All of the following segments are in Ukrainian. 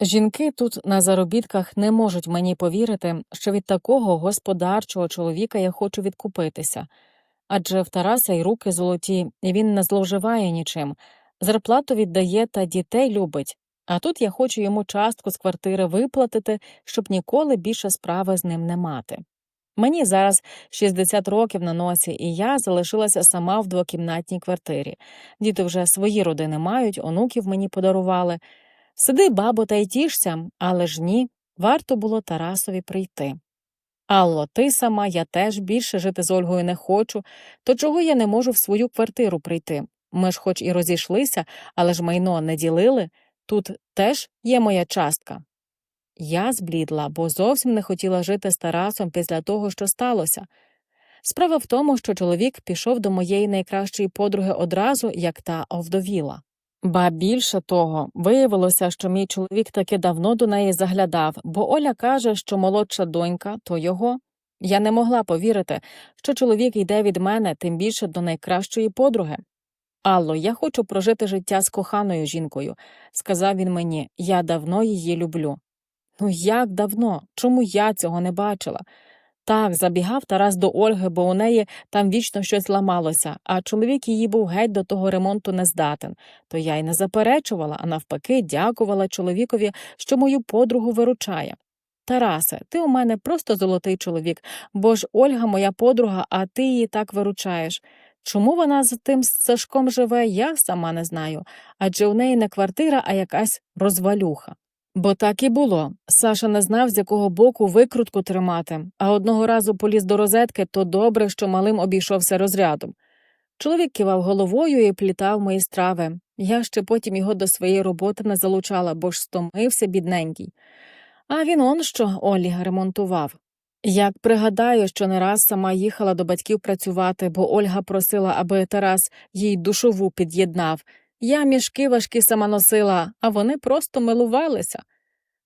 Жінки тут на заробітках не можуть мені повірити, що від такого господарчого чоловіка я хочу відкупитися. Адже в Тараса й руки золоті, і він не зловживає нічим, зарплату віддає та дітей любить. А тут я хочу йому частку з квартири виплатити, щоб ніколи більше справи з ним не мати. Мені зараз 60 років на носі, і я залишилася сама в двокімнатній квартирі. Діти вже свої родини мають, онуків мені подарували. Сиди, бабо, та й тішся, але ж ні, варто було Тарасові прийти. Алло, ти сама, я теж більше жити з Ольгою не хочу, то чого я не можу в свою квартиру прийти? Ми ж хоч і розійшлися, але ж майно не ділили, тут теж є моя частка. Я зблідла, бо зовсім не хотіла жити з Тарасом після того, що сталося. Справа в тому, що чоловік пішов до моєї найкращої подруги одразу, як та овдовіла. Ба більше того, виявилося, що мій чоловік таки давно до неї заглядав, бо Оля каже, що молодша донька то його. Я не могла повірити, що чоловік йде від мене, тим більше до найкращої подруги. Алло, я хочу прожити життя з коханою жінкою, сказав він мені, я давно її люблю. Ну як давно? Чому я цього не бачила? Так, забігав Тарас до Ольги, бо у неї там вічно щось ламалося, а чоловік її був геть до того ремонту не здатен. То я й не заперечувала, а навпаки, дякувала чоловікові, що мою подругу виручає. Тарасе, ти у мене просто золотий чоловік, бо ж Ольга моя подруга, а ти її так виручаєш. Чому вона з тим Сашком живе, я сама не знаю, адже у неї не квартира, а якась розвалюха. Бо так і було. Саша не знав, з якого боку викрутку тримати, а одного разу поліз до розетки, то добре, що малим обійшовся розрядом. Чоловік кивав головою і плітав мої страви. Я ще потім його до своєї роботи не залучала, бо ж стомився бідненький. А він он що Олі ремонтував. Як пригадаю, що не раз сама їхала до батьків працювати, бо Ольга просила, аби Тарас їй душову під'єднав. Я мішки важкі сама носила, а вони просто милувалися.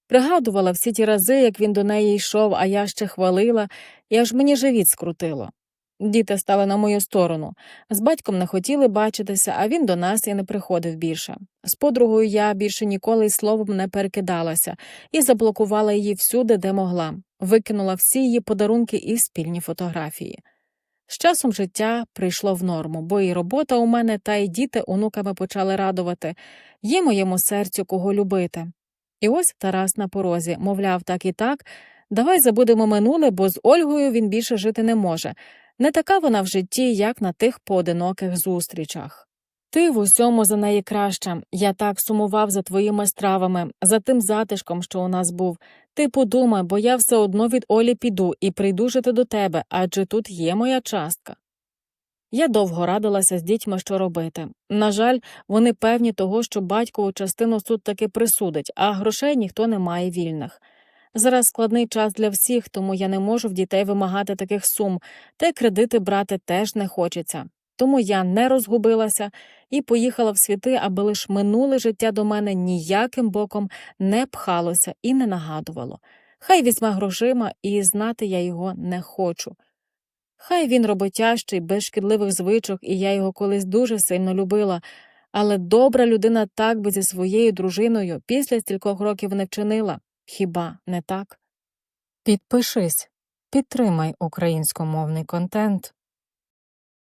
Пригадувала всі ті рази, як він до неї йшов, а я ще хвалила, і аж мені живіт скрутило. Діти стали на мою сторону. З батьком не хотіли бачитися, а він до нас і не приходив більше. З подругою я більше ніколи й словом не перекидалася і заблокувала її всюди, де могла, викинула всі її подарунки і спільні фотографії. З часом життя прийшло в норму, бо і робота у мене, та й діти онуками почали радувати є моєму серцю кого любити. І ось Тарас на порозі, мовляв, так і так, давай забудемо минуле, бо з Ольгою він більше жити не може. Не така вона в житті, як на тих поодиноких зустрічах. Ти в усьому за неї краща. Я так сумував за твоїми стравами, за тим затишком, що у нас був. Ти подумай, бо я все одно від Олі піду і прийду жити до тебе, адже тут є моя частка. Я довго радилася з дітьми, що робити. На жаль, вони певні того, що батькову частину суд таки присудить, а грошей ніхто не має вільних. Зараз складний час для всіх, тому я не можу в дітей вимагати таких сум, та й кредити брати теж не хочеться. Тому я не розгубилася і поїхала в світи, аби лиш минуле життя до мене ніяким боком не пхалося і не нагадувало. Хай візьме грошима, і знати я його не хочу. Хай він роботящий, без шкідливих звичок, і я його колись дуже сильно любила, але добра людина так би зі своєю дружиною після стількох років не вчинила. Хіба не так? Підпишись, підтримай українськомовний контент.